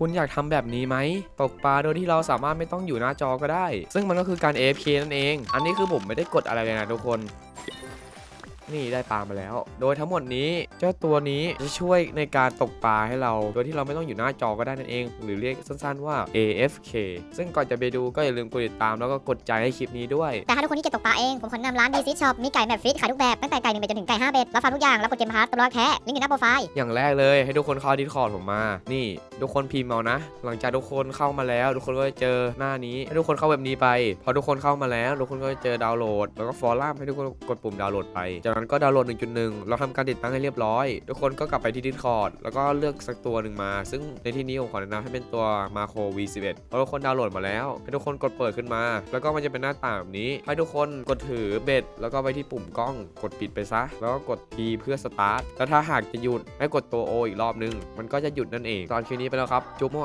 คุณอยากทำแบบนี้ไหมตกปลาโดยที่เราสามารถไม่ต้องอยู่หน้าจอก็ได้ ซึ่งมันก็คือการ AFK นั่นเอง อันนี้คือผมไม่ได้กดอะไรเลยนะทุกคน นี่ได้ปลามาแล้ว โดยทั้งหมดนี้เจ้าตัวนี้จะช่วยในการตกปลาให้เรา โดยที่เราไม่ต้องอยู่หน้าจอก็ได้นั่นเอง หรือเรียกสั้นๆว่า AFK ซึ่งก่อนจะไปดูก็อย่าลืมกดติดตามแล้วก็กดใจให้คลิปนี้ด้วย แต่ถ้าทุกคนที่เก็บตกปลาเอง ผมขอแนะนำร้านดีซิชช็อปมีไก่แบบฟิตขายทุกแบบ ตั้งแต่ไก่หนึ่งเบ็ดจนถึงไก่ห้าเบ็ดรับฟังทุกอย่างรับกดเกมพาร์ตตลอดแค่ลิงก์อยู่หน้าโปรไฟล์อย่างแรกเลยให้ทุกคนเข้าดิสคอร์ดผมมา นี่ ทุกคนพิมพ์เอานะ หลังจากทุกคนเข้ามาแล้ว ทุกคนก็จะเจอหน้านี้ให้ทุกคนเข้าแบบนี้ไป พอทุกคนเข้ามาแล้ว ทุกคนก็จะเจอดาวน์โหลด แล้วก็ฟอรัมให้ทุกคนกดปุ่มดาวน์โหลดไปจากนั้นก็ดาวน์โหลด 1.1 เราทำการติดตั้งให้เรียบร้อย ทุกคนก็กลับไปที่ดิสคอร์ดแล้วก็เลือกสักตัวหนึ่งมา ซึ่งในที่นี้ผมขอแนะนำให้เป็นตัว Macro V11 เพอทุกคนดาวน์โหลดมาแล้วให้ทุกคนกดเปิดขึ้นมา แล้วก็มันจะเป็นหน้าต่างแบบนี้ ให้ทุกคนกดถือเบ็ด แล้วก็ไปที่ปุ่มกล้อง กดปิดไปซะ แล้วก็กด P เพื่อสตาร์ทแล้วถ้าหากจะหยุดให้กดตัว O อีกรอบนึง มันก็จะหยุดนั่นเอง ตอนคลิปนี้ไปแล้วครับ จุ๊บมั่ว